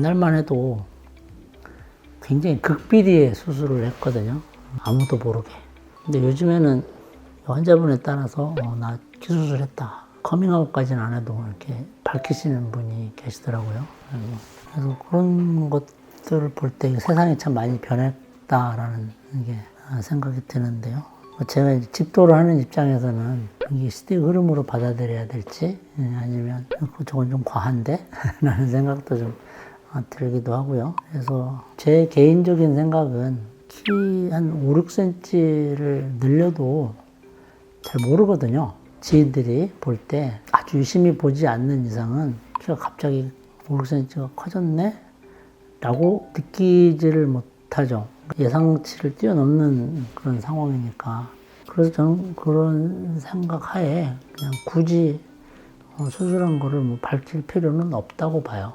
옛날만 해도 굉장히 극비리의 수술을 했거든요. 아무도 모르게. 근데 요즘에는 환자분에 따라서 어, 나 기수술 했다. 커밍아웃까지는 안 해도 이렇게 밝히시는 분이 계시더라고요. 그래서, 그런 것들을 볼 때 세상이 참 많이 변했다라는 게 생각이 드는데요. 제가 이제 집도를 하는 입장에서는 이게 시대의 흐름으로 받아들여야 될지 예, 아니면 저건 좀 과한데? 라는 생각도 좀 어, 들기도 하고요. 그래서 제 개인적인 생각은 키 한 5, 6cm를 늘려도 잘 모르거든요. 지인들이 볼 때 아주 유심히 보지 않는 이상은 키가 갑자기 5, 6cm가 커졌네? 라고 느끼지를 못하죠. 예상치를 뛰어넘는 그런 상황이니까. 그래서 저는 그런 생각 하에 그냥 굳이 어, 수술한 거를 뭐 밝힐 필요는 없다고 봐요.